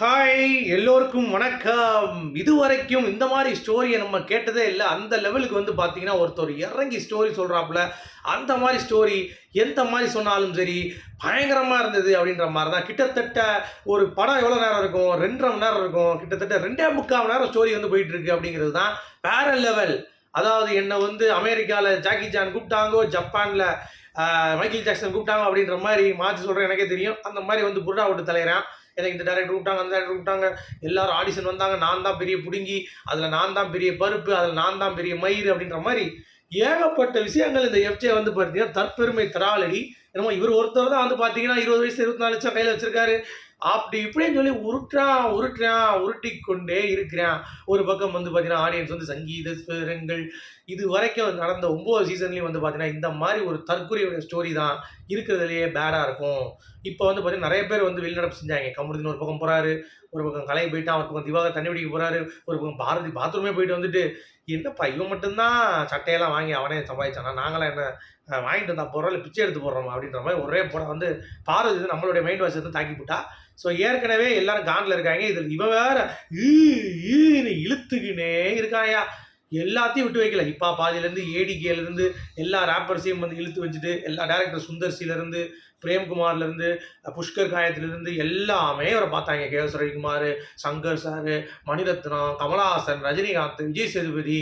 Hi எல்லோருக்கும் வணக்கம். இதுவரைக்கும் இந்த மாதிரி ஸ்டோரியை நம்ம கேட்டதே இல்லை. அந்த லெவலுக்கு வந்து பார்த்தீங்கன்னா ஒருத்தர் இறங்கி ஸ்டோரி சொல்கிறாப்புல அந்த மாதிரி ஸ்டோரி எந்த மாதிரி சொன்னாலும் சரி பயங்கரமாக இருந்தது அப்படின்ற மாதிரி தான் கிட்டத்தட்ட ஒரு படம் எவ்வளோ நேரம் இருக்கும்? ரெண்டரை மணி நேரம் இருக்கும். கிட்டத்தட்ட ரெண்டே முக்கால் மணி நேரம் ஸ்டோரி வந்து போயிட்டுருக்கு அப்படிங்கிறது தான் வேற லெவல் அதாவது என்னை வந்து அமெரிக்காவில் ஜாக்கி ஜான் கூப்பிட்டாங்கோ ஜப்பானில் மைக்கேல் ஜாக்சன் கூப்பிட்டாங்க அப்படின்ற மாதிரி மாற்றி சொல்கிறேன் எனக்கே தெரியும். அந்த மாதிரி வந்து புருடா ஓட்டு தலையிறேன். எனக்கு இந்த டேரக்டர் கூப்பிட்டாங்க அந்த டேரக்டர் கூப்பிட்டாங்க எல்லாரும் ஆடிஷன் வந்தாங்க நான் தான் பெரிய புடுங்கி அதில் நான் தான் பெரிய பருப்பு அதில் நான் தான் பெரிய மயிறு அப்படின்ற மாதிரி ஏகப்பட்ட விஷயங்கள் இந்த எஃப்ஜே வந்து பார்த்தீங்கன்னா தற்பெருமை தராளடி என்னமோ இவர் ஒருத்தர் தான் வந்து பார்த்தீங்கன்னா இருபது வயசு இருபத்தி நாலு லட்சம் கையில் வச்சிருக்காரு. அப்படி இப்படின்னு சொல்லி உருட்டுறான் உருட்டுறான் உருட்டி கொண்டே இருக்கிறான். ஒரு பக்கம் வந்து பார்த்தீங்கன்னா ஆடியன்ஸ் வந்து சங்கீத ஸ்வரங்கள் இது வரைக்கும் நடந்த ஒம்பது சீசன்லேயும் வந்து பார்த்தீங்கன்னா இந்த மாதிரி ஒரு தற்கொலையுடைய ஸ்டோரி தான் இருக்கிறதுலையே பேடாக இருக்கும். இப்போ வந்து பார்த்தீங்கன்னா நிறைய பேர் வந்து வெளிநடப்பு செஞ்சாங்க. கமருதின் ஒரு பக்கம் போகிறாரு ஒரு பக்கம் கலை போயிட்டான் ஒரு பக்கம் திவாகர் தண்ணி பிடிக்க போகிறாரு ஒரு பக்கம் பாரதி பாத்ரூமே போயிட்டு வந்துட்டு என்னப்பா இவன் மட்டும்தான் சட்டையெல்லாம் வாங்கி அவனே சம்பாதிச்சானா? நாங்களாம் என்ன வாங்கிட்டு வந்தா போகிறோம் இல்லை பிச்சை எடுத்து போடுறோம்? அப்படின்ற மாதிரி ஒரே போட வந்து பாரதி வந்து நம்மளுடைய மைண்ட் வாஷ் வந்து தாக்கி போட்டா ஸோ ஏற்கனவே எல்லாரும் காண்டில் இருக்காங்க. இதில் இவன் வேற ஈ ஈன்னு இழுத்துக்கினே இருக்காயா. எல்லாத்தையும் விட்டு வைக்கல. இப்போ பாதியிலேருந்து ஏடிகேலேருந்து எல்லா ரேப்பர்ஸையும் வந்து இழுத்து வச்சுட்டு எல்லா டேரக்டர் சுந்தர்சிலேருந்து பிரேம்குமார்லேருந்து புஷ்கர் காயத்திலேருந்து எல்லாமே அவரை பார்த்தாங்க. கேஎஸ் ரவிக்குமார் சங்கர் சார் மணிரத்னம் கமலஹாசன் ரஜினிகாந்த் விஜய் சேதுபதி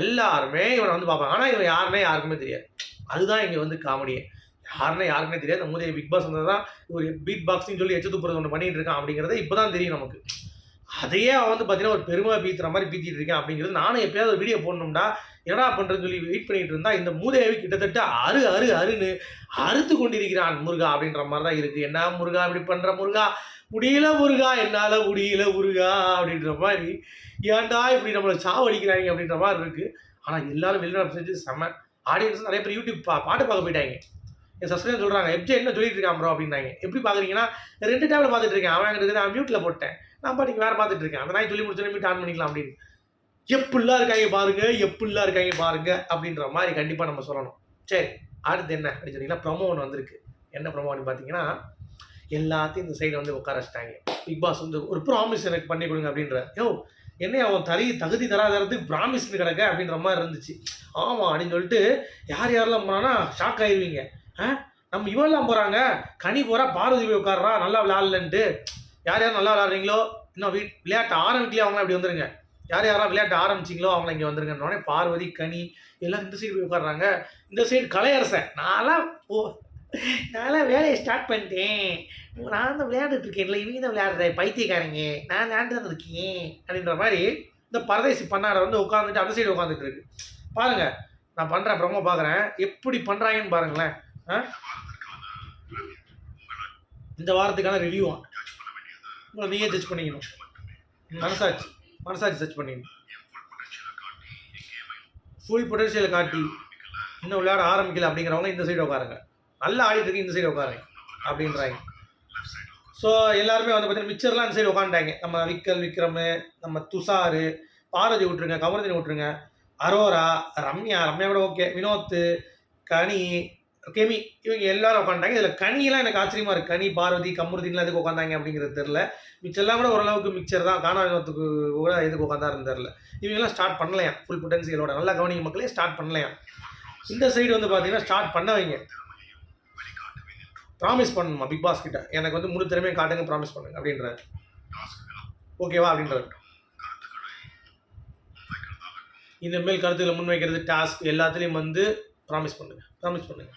எல்லாருமே இவனை வந்து பார்ப்பாங்க. ஆனால் இவன் யாருன்னே யாருக்குமே தெரியாது. அதுதான் இங்கே வந்து காமெடியே யாருன்னே யாருக்குமே தெரியாது. அந்த மூதைய பிக் பாஸ் வந்தது தான் ஒரு பீட் பாக்ஸிங் சொல்லி எச்ச துப்புறது ஒன்று பண்ணிட்டு இருக்கான் அப்படிங்கிறத இப்போ தான் தெரியும் நமக்கு. அதையே அவன் வந்து பார்த்தீங்கன்னா ஒரு பெருமை பீத்துற மாதிரி பீத்திட்டு இருக்கேன் அப்படிங்கிறது நானும் எப்பயாவது ஒரு வீடியோ போடணும்டா என்னடா பண்ணுறதுன்னு சொல்லி வெயிட் பண்ணிட்டு இருந்தா இந்த மூதேவி கிட்டத்தட்ட அரு அரு அருன்னு அறுத்து கொண்டிருக்கிறான் முருகா அப்படின்ற மாதிரி தான் இருக்குது என்ன முருகா இப்படி பண்ணுற முருகா? முடியல முருகா என்னால் முடியல முருகா அப்படின்ற மாதிரி. ஏன்டா இப்படி நம்மளை சாவடிக்கிறாங்க அப்படின்ற மாதிரி இருக்குது ஆனால் எல்லாரும் வெளிநாடு செஞ்சு செம்ம ஆடியன்ஸ் நிறைய பேர் யூடியூப் பா பாட்டு பார்க்க போயிட்டாங்க. என் சஸ்கிரைப் சொல்கிறாங்க எப்ஜே என்ன சொல்லிட்டு இருக்கான் ப்ரோ அப்படின்னாங்க. எப்படி பார்க்குறீங்கன்னா ரெண்டு டேப்ல பார்த்துட்டு இருக்கேன் அவன் நான் மியூட்டில் போட்டேன். நான் பாட்டுக்கு வேறு பார்த்துட்டு இருக்கேன் அந்த நாய் சொல்லி முடிச்சோன்னே மியூட் ஆன் பண்ணிக்கலாம் அப்படின்னு. எப்படிலாம் இருக்காங்க பாருங்க எப்படிலாம் இருக்காங்க பாருங்க அப்படின்ற மாதிரி கண்டிப்பாக நம்ம சொல்லணும். சரி அடுத்து என்ன அப்படின்னு சொன்னீங்கன்னா ப்ரொமோ ஒன்று வந்திருக்கு. என்ன ப்ரொமோ அப்படின்னு பார்த்தீங்கன்னா எல்லாத்தையும் இந்த சைடு வந்து உட்கார வச்சிட்டாங்க. பிக் பாஸ் வந்து ஒரு ப்ராமிஸ் எனக்கு பண்ணி கொடுங்க அப்படின்ற. யோ என்னைய அவன் தரி தகுதி தராதரத்துக்கு ப்ராமிஸ்னு கிடக்க? அப்படின்ற மாதிரி இருந்துச்சு. ஆமாம் அப்படின்னு சொல்லிட்டு யார் யாரெல்லாம் போனான்னா ஷாக் ஆயிடுவீங்க நம்ம இவெல்லாம் போகிறாங்க கனி போகிறா பார்வதி போய் உட்கார்றா நல்லா விளையாடலன்ட்டு. யார் யார் நல்லா விளையாடுறீங்களோ? இன்னும் வீட் விளையாட்டு ஆரம்பிக்கலையே? அவங்களாம் இப்படி வந்துருங்க. யார் யாரெல்லாம் விளையாட்டு ஆரம்பிச்சிங்களோ அவங்கள இங்கே வந்துருங்கன்னொடனே பார்வதி கனி எல்லாம் இந்த சைடு போய் உட்காடுறாங்க இந்த சைடு கலையரசன். நான்லாம் ஓ நான்லாம் வேலையை ஸ்டார்ட் பண்ணிட்டேன். நான் தான் விளையாண்டுட்டு இருக்கேன்ல இவங்க தான் விளையாடுறேன் பைத்தியக்காரங்க. நான் விளையாண்டு தான் இருக்கேன் அப்படின்ற மாதிரி இந்த பரதேசி பண்ணாட வந்து உட்காந்துட்டு அந்த சைடு உட்காந்துட்டு இருக்கு. பாருங்க நான் பண்ணுறேன் பிரம்ம பார்க்குறேன் எப்படி பண்ணுறாங்கன்னு பாருங்களேன். இந்த வாரத்துக்கான ரிவ்யூவா உங்களை நீயே ஜட்ஜ் பண்ணிக்கணும். மனசாட்சி மனசாட்சி சர்ச் பண்ணிக்கணும். ஃபுல் பொட்டன்ஷியலை காட்டி இன்னும் விளையாட ஆரம்பிக்கல அப்படிங்கிறவங்க இந்த சைடு உட்காருங்க நல்லா ஆடிட்டு இருக்கு இந்த சைடு உட்காருங்க அப்படின்றாங்க. ஸோ எல்லாருமே வந்து பார்த்தீங்கன்னா மிச்சர்லாம் இந்த சைடு உட்காந்துட்டாங்க நம்ம விக்கல் விக்ரம் நம்ம துஷாரு பாரதி விட்டுருங்க கமர்தினி விட்டுருங்க அரோரா ரம்யா ரம்யா கூட ஓகே வினோத் கனி கெமி இவங்க எல்லாரும் உட்காந்துட்டாங்க. இதில் கனியெல்லாம் எனக்கு ஆச்சரியமா இருக்கு. கனி பார்வதி கமருதீன்லாம் எதுக்கு உட்காந்தாங்க அப்படிங்கிறது தெரில மிச்செல்லாம் கூட ஓரளவுக்கு மிக்சர் தான். காணாவினத்துக்கு கூட எதுக்கு உட்காந்தாருன்னு தெரில இவங்கெல்லாம் ஸ்டார்ட் பண்ணலையா? ஃபுல் பொட்டன்சியலோட நல்லா கவனிங்க மக்களே ஸ்டார்ட் பண்ணலையா? இந்த சைடு வந்து பார்த்தீங்கன்னா ஸ்டார்ட் பண்ண வைங்க. ப்ராமிஸ் பண்ணணுமா பிக் பாஸ் கிட்ட. எனக்கு வந்து முழு திறமையை காட்டுங்க ப்ராமிஸ் பண்ணுங்க அப்படின்றாரு. ஓகேவா அப்படின்றாரு. இந்த மேல் கருத்துக்களை முன்வைக்கிறது டாஸ்க் எல்லாத்துலேயும் வந்து ப்ராமிஸ் பண்ணுங்கள் ப்ராமிஸ் பண்ணுங்க.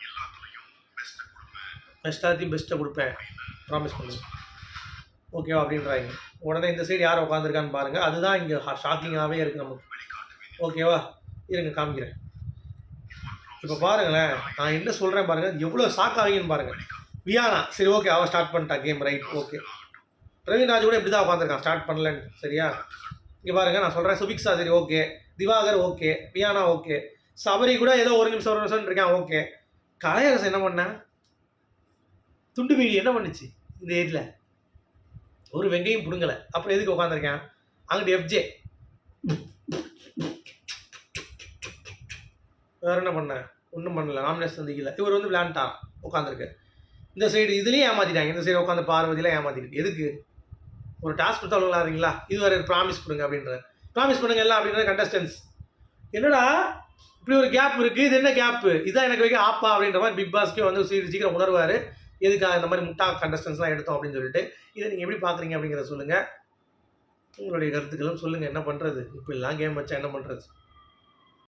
பெஸ்ட்டாத்தையும் பெஸ்ட்டை கொடுப்பேன். ப்ராமிஸ் பண்ணுங்க. ஓகேவா அப்படின்றாங்க. உடனே இந்த சைடு யார் உட்காந்துருக்கான்னு பாருங்கள் அதுதான் இங்கே ஷாக்கிங்காகவே இருக்குது நமக்கு. ஓகேவா இருங்க காமிக்கிறேன். இப்போ பாருங்களேன் நான் என்ன சொல்கிறேன் பாருங்கள் எவ்வளோ ஷாக் ஆவீங்கன்னு பாருங்கள் வியானா. சரி ஓகே அவள் ஸ்டார்ட் பண்ணிட்டா. Game right okay Praveen Raj கூட இப்படி தான் உட்காந்துருக்கான் ஸ்டார்ட் பண்ணலன்னு சரியா? இங்கே பாருங்க நான் சொல்கிறேன் சுபிக்ஷா சரி okay Diwakar okay Viyana okay Sabari கூட ஏதோ ஒரு நிமிஷம் ஒரு நிமிஷம் இருக்கான். ஓகே. கலையரசு என்ன பண்ண? துண்டு மீடி என்ன பண்ணுச்சு இந்த ஏரியில்? ஒரு வெங்கையும் பிடுங்கலை. அப்புறம் எதுக்கு உட்காந்துருக்கேன் அங்கிட்டு எஃப்ஜே வேற என்ன பண்ணேன் ஒன்றும் பண்ணல. நாமினேஷன் சந்திக்கல. இவர் வந்து விளையாண்டான் உட்காந்துருக்கு இந்த சைடு இதுலேயும் ஏமாற்றிட்டாங்க இந்த சைடு உட்காந்து பார்வதியில் ஏமாத்திருக்கு எதுக்கு? ஒரு டாஸ்க் கொடுத்தா இருக்கீங்களா இது வரை ப்ராமிஸ் கொடுங்க அப்படின்ற ப்ராமிஸ் பண்ணுங்க எல்லாம் அப்படின்ற கண்டஸ்டன்ஸ் என்னடா? இப்படி ஒரு கேப் இருக்குது இது என்ன கேப்பு இதான் எனக்கு வைக்க ஆப்பா அப்படின்ற மாதிரி பிக் பாஸ்க்கே வந்து சீக்கிரம் சீக்கிரம் உணர்வார். எதுக்காக இந்த மாதிரி முட்டா கண்டஸ்டன்ஸ்லாம் எடுத்தோம் அப்படின்னு சொல்லிட்டு. இதை நீங்கள் எப்படி பார்க்குறீங்க அப்படிங்கிறத சொல்லுங்கள் உங்களுடைய கருத்துக்களும் சொல்லுங்கள் என்ன பண்ணுறது இப்படிலாம் கேம் வச்சா என்ன பண்ணுறது